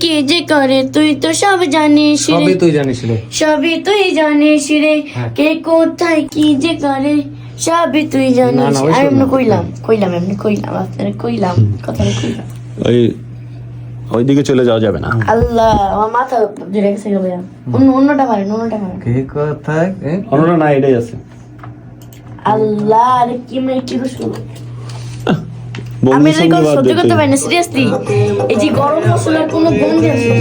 কি যে করে তুই তো সব জানিস রে। সবই তুই জানিস রে। সবই তুই জানিস রে। হ্যাঁ। কে কোথায় কি যে করে সবই তুই জানিস। আমি এমনি কইলাম কইলাম এমনি কইলাম আপনার কইলাম কথা কইলাম। ওই ওইদিকে চলে যাওয়া যাবে না। আল্লাহ আমার মাথা জুড়ে গেছে গেল অন্য অন্যটা পারেন অন্যটা পারেন কে কোথায় এ? অন্যটা না এটাই আছে। আল্লাহ আরে কি মানে কি শুরু আমি কোনো সহ্য করতে পারি না সিরিয়াসলি এই যে গরম মশলার কোনো গন্ধ আছে?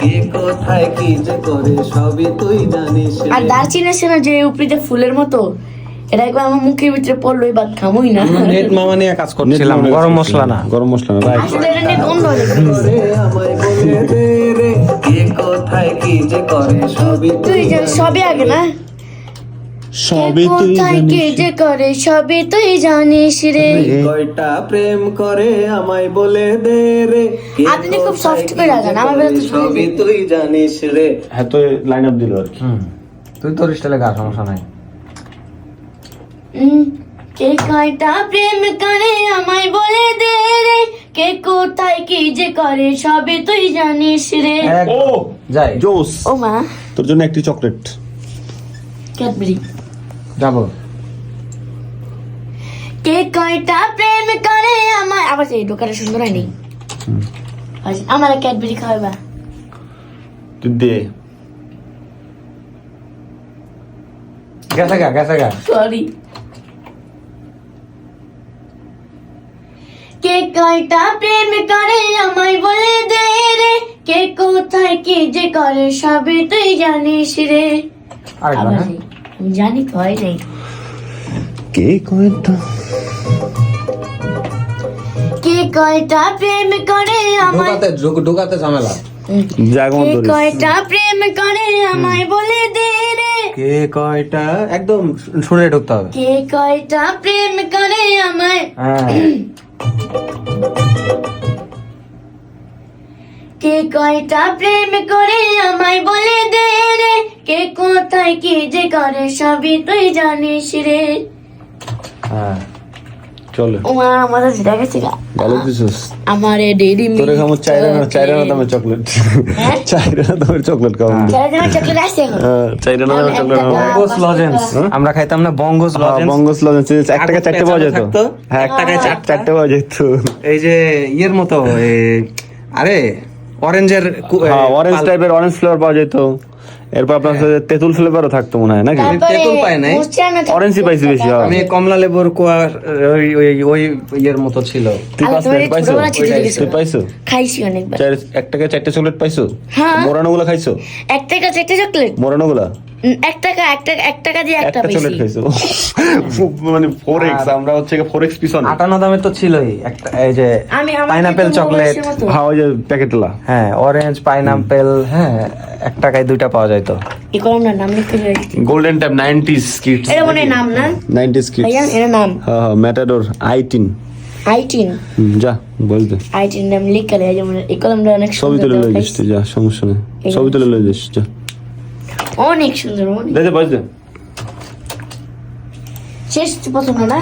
কে কোথায় কি যে করে সবই তুই জানিস। আর দারচিনি আছে না যে উপরিতে ফুলের মতো এটা একবার আমার মুখের ভিতরে পড়ল এবার খামুই না। নেট মামা নিয়ে কাজ করছিলাম গরম মশলা না। গরম মশলা না আসলে এটা নিয়ে গন্ধ যাবে। রে আমায় বলে দে রে কে কোথায় কি যে করে সবই তুই সবই আগে না? সবই কে তুই কে যে করে সবই তুই জানিস রে। কয়টা প্রেম করে আমায় বলে দে রে। কে আপনি খুব কোথায় কি করে রাখেন, আমার বেলা শুনে তুই জানিস রে। হ্যাঁ তো লাইন আপ দিল আর কি। তুই তোর স্টাইলে গা সমস্যা নাই। কে কয়টা প্রেম করে আমায় বলে দে রে। কে কোথায় কি যে করে সবই তুই জানিস রে। ও যাই। জোস। ও মা। তোর জন্য একটি চকলেট। ক্যাডবেরি যাব। কে কয়টা প্রেম করে আমায় আবার সেই দোকানে সুন্দর হয়নি আচ্ছা, আমার ক্যাডবেরি খাওয়াবা তুই দে। গেছে গা গেছে গা। সরি কে কয়টা প্রেম করে আমায় বলে দে রে। কে কোথায় কি যে করে সবই তুই জানিস রে। আরেকবার জানি তো হয় নাই। কে কয়টা কে কয়টা প্রেম করে আমায়? ঢোকাতে ঢোক- ঢোকাতে ঝামেলা। জাগমন কে কয়টা প্রেম করে আমায় বলে দে রে। কে কয়টা একদম শুনে ঢুকতে হবে। কে কয়টা প্রেম করে আমায়? হ্যাঁ। কে কয়টা প্রেম করে আমায়? কোথায় কি যে করে সবই তুই জানিস রে? হ্যাঁ চলে। ও মা আমাদের গেছে ভালো দিছিস। আমার ডেরি তোরে খামো চাইরা না চাইরা না দামের চকলেট হ্যাঁ? চাইরা না চকলেট চকলেট হ্যাঁ, চাইরা না দামের চকলেট খাব। বঙ্গস লজেন্স আমরা খাইতাম না বঙ্গস লজেন্স বঙ্গস লজেন্স এক টাকা চারটে পাওয়া যেত। হ্যাঁ এক টাকায় চারটা। চারটে। পাওয়া যেত। এই যে ইয়ের মতো আরে অরেঞ্জের অরেঞ্জ টাইপের অরেঞ্জ ফ্লেভার পাওয়া যেত। এরপর আপনার সাথে তেঁতুল ফ্লেভারও থাকতো মনে হয় নাকি? তেতুল পাই নাই? অরেঞ্জই পাইছি বেশি। আমি কমলা লেবুর কোয়া ওই ওই ওই ইয়ের মতো ছিল। তুই পাইছো। তুই পাইছো? খাইছি অনেকবার। চার এক টাকা চারটে চকলেট পাইছো? হ্যাঁ। মোরানোগুলো খাইছো? এক টাকা চারটে চকলেট মোরানো গুলা উম, এক টাকা এক টাকা এক টাকা দিয়ে একটা খাইছো মানে ফোর এক্স আমরা হচ্ছে ফোর এক্স পিছনে। আটান্ন দামের তো ছিলই। একটা এই যে আমি পাইনাপেল চকলেট। হ্যাঁ ওই যে প্যাকেটলা হ্যাঁ অরেঞ্জ পাইনাপেল হ্যাঁ এক টাকায় দুইটা পাওয়া যায় তো। ই না নাম লিখতে গোল্ডেন টাইপ নাইনটিস কিডস এটা মনে নাম না? নাইনটিস কিডস ভাইয়া এটা নাম? হ্যাঁ হ্যাঁ ম্যাটাডোর আইটিন আইটিন যা বলতে আইটিন নাম লিখে লে যেমন এই অনেক ছবি তুলে তুই, যা সমস্যা নেই। ছবি তুলে লয়ে যাস যা। অনেক সুন্দর অনেক দে দে বাজ দে শেষ পছন্দ না